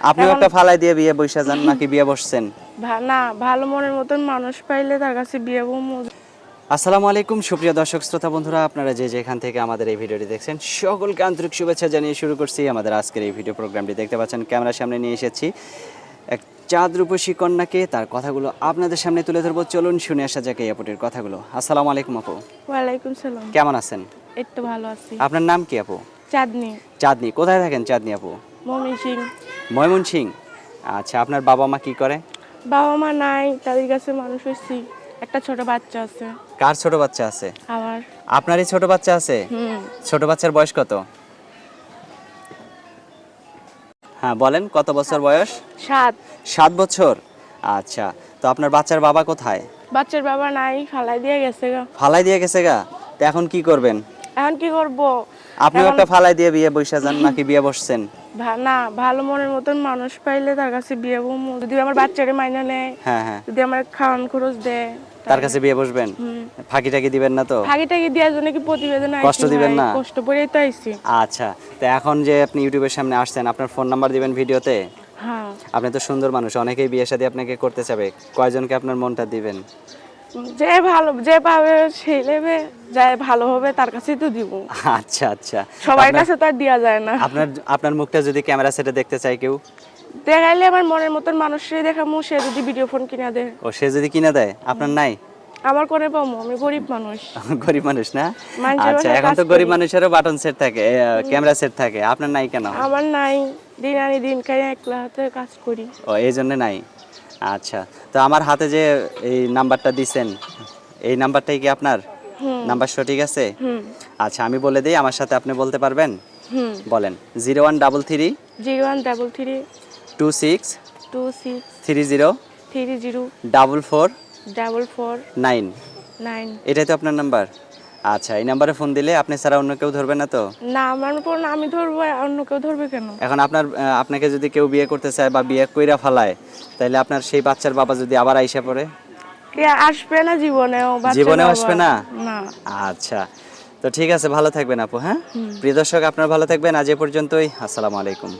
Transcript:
আপনিও একটা ফালাই দিয়ে বিয়ে বৈশা যান নাকি বিয়ে বসছেন? না ভালো মনের মতন মানুষ পাইলে তার কাছে বিয়ে বমু আসসালামু আলাইকুম সুপ্রিয় দর্শক শ্রোতা বন্ধুরা আপনারা যে যেখান থেকে আমাদের এই ভিডিওটি দেখছেন সকলকে আন্তরিক শুভেচ্ছা জানিয়ে শুরু করছি আমাদের আজকের এই ভিডিও প্রোগ্রামটি। দেখতে পাচ্ছেন ক্যামেরার সামনে নিয়ে এসেছি এক চাঁদ রূপসী কন্যাকে তার কথাগুলো আপনাদের সামনে তুলে ধরবো। চলুন শুনে আসা যাক এই আপুটির কথাগুলো। আসসালামু আলাইকুম আপু। ওয়ালাইকুম সালাম। কেমন আছেন? একটু ভালো আছি। আপনার নাম কি আপু? চাঁদনি। চাঁদনি কোথায় থাকেন চাঁদনি আপু? মমি ময়মন সিং আচ্ছা আপনার বাবা মা কি করে? বাবা মা নাই তাদের কাছে মানুষ হয়েছি একটা ছোট বাচ্চা আছে। কার ছোট বাচ্চা আছে? আমার। আপনারই ছোট বাচ্চা আছে? হুম। ছোট বাচ্চার বয়স কত? হ্যাঁ বলেন কত বছর বয়স? সাত। সাত বছর? আচ্ছা তো আপনার বাচ্চার বাবা কোথায়? বাচ্চার বাবা নাই ফালাই দিয়ে গেছে গা। ফালাই দিয়ে গেছে গা? তো এখন কি করবেন? এখন কি করব? আপনি একটা ফালাই দিয়ে বিয়ে বৈশা যান নাকি বিয়ে বসছেন? না ভালো মনের মতন মানুষ পাইলে তার কাছে বিয়ে বমু যদি আমার বাচ্চারে মাইনে নেয় হ্যাঁ হ্যাঁ। যদি আমার খাওয়ান খরচ দেয় তার কাছে বিয়ে বসবেন? ফাঁকি টাকি দিবেন না তো? ফাঁকি টাকি দেওয়ার জন্য কি প্রতিবেদন কষ্ট দিবেন না? কষ্ট করেই তো আইছি। আচ্ছা তো এখন যে আপনি ইউটিউবের সামনে আসছেন আপনার ফোন নাম্বার দিবেন ভিডিওতে? হ্যাঁ। আপনি তো সুন্দর মানুষ অনেকেই বিয়ে শাদী আপনাকে করতে চাবে। কয়জনকে আপনার মনটা দিবেন? যে ভালো যে পাবে সেই নেবে ভালো হবে তার কাছেই তো দিব। আচ্ছা আচ্ছা। সবার কাছে তো আর দেওয়া যায় না। আপনার আপনার মুখটা যদি ক্যামেরা সেটে দেখতে চাই কেউ? দেখাইলে আমার মনের মতন দেখামু সে যদি ভিডিও ফোন কিনা দেয়। ও সে যদি কিনে দেয়? আপনার নাই? আমার কোনে পাবো আমি গরিব মানুষ। গরিব মানুষ না? আচ্ছা এখন তো গরিব মানুষেরও বাটন সেট থাকে ক্যামেরা সেট থাকে। আপনার নাই কেন? আমার নাই দিন আনি দিন খাই একলা হাতে কাজ করি। ও এই জন্য নাই? আচ্ছা তো আমার হাতে যে এই নাম্বারটা দিছেন এই নাম্বারটাই কি আপনার? নাম্বার সঠিক আছে? আচ্ছা আমি বলে দিই আমার সাথে আপনি বলতে পারবেন? বলেন zero one double three zero one double three two six two six three zero three zero double four double four nine. Nine. এটাই তো আপনার নাম্বার? আচ্ছা এই নাম্বারে ফোন দিলে আপনি ছাড়া অন্য কেউ ধরবে না তো? না আমার উপর না আমি ধরবো অন্য কেউ ধরবে কেন? এখন আপনার আপনাকে যদি কেউ বিয়ে করতে চায় বা বিয়ে কইরা ফালায় তাহলে আপনার সেই বাচ্চার বাবা যদি আবার আইসা পড়ে? কে আসবে না জীবনেও বাচ্চা জীবনেও আসবে না? না। আচ্ছা তো ঠিক আছে ভালো থাকবেন আপু হ্যাঁ? প্রিয় দর্শক আপনার ভালো থাকবেন। আজ এ পর্যন্তই আসসালামু আলাইকুম।